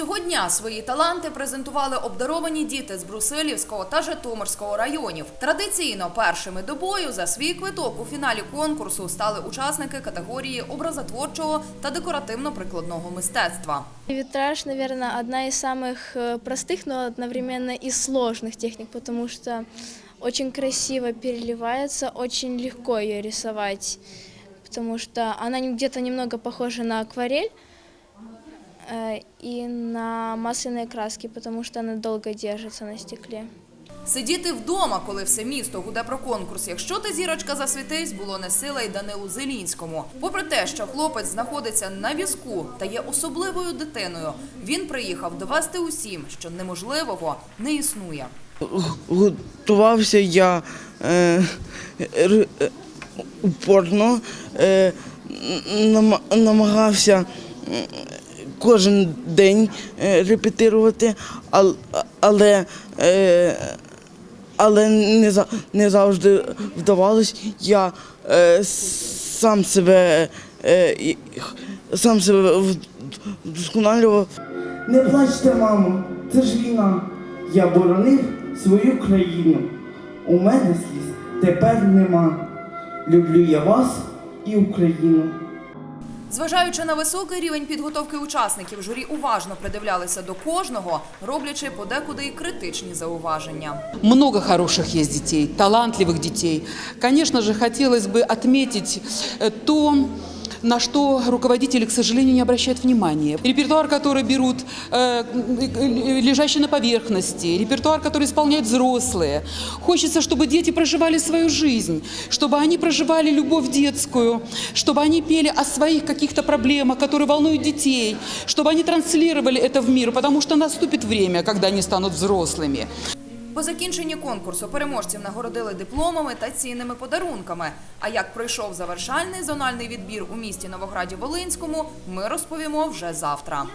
Цього дня свої таланти презентували обдаровані діти з Брусилівського та Житомирського районів. Традиційно першими до бою за свій квиток у фіналі конкурсу стали учасники категорії образотворчого та декоративно-прикладного мистецтва. Витраж, наверное, одна из самых э, простых, но одновременно и сложных техник, потому что очень красиво переливается, очень легко ее рисовать, потому что она где-то немного похожа на акварель э, и на масляные краски, потому что она долго держится на стекле. Сидіти вдома, коли все місто гуде про конкурс. Якщо ти зірочка засвітись, було не сила й Данилу Зелінському. Попри те, що хлопець знаходиться на візку та є особливою дитиною, він приїхав довести усім, що неможливого не існує. готувався я е, е, упорно, е, намагався кожен день е, репетирувати, ал- але, е, але не, за- не завжди вдавалось. Я е, сам себе, сам себе вдосконалював. Не плачте, мамо, це ж війна. Я боронив свою країну. У мене сліз тепер нема. Люблю я вас і Україну. Зважаючи на високий рівень підготовки учасників, журі уважно придивлялися до кожного, роблячи подекуди й критичні зауваження. Много хороших есть детей, талантливых детей. Конечно же, хотелось бы отметить э, то, На что руководители, к сожалению, не обращают внимания. Репертуар, который берут, э, э, лежащий на поверхности, репертуар, который исполняют взрослые. Хочется, чтобы дети проживали свою жизнь, чтобы они проживали любовь детскую, чтобы они пели о своих каких-то проблемах, которые волнуют детей, чтобы они транслировали это в мир, потому что наступит время, когда они станут взрослыми. По закінченні конкурсу переможців нагородили дипломами та цінними подарунками. А як пройшов завершальний зональний відбір у місті Новограді Волинському, ми розповімо вже завтра.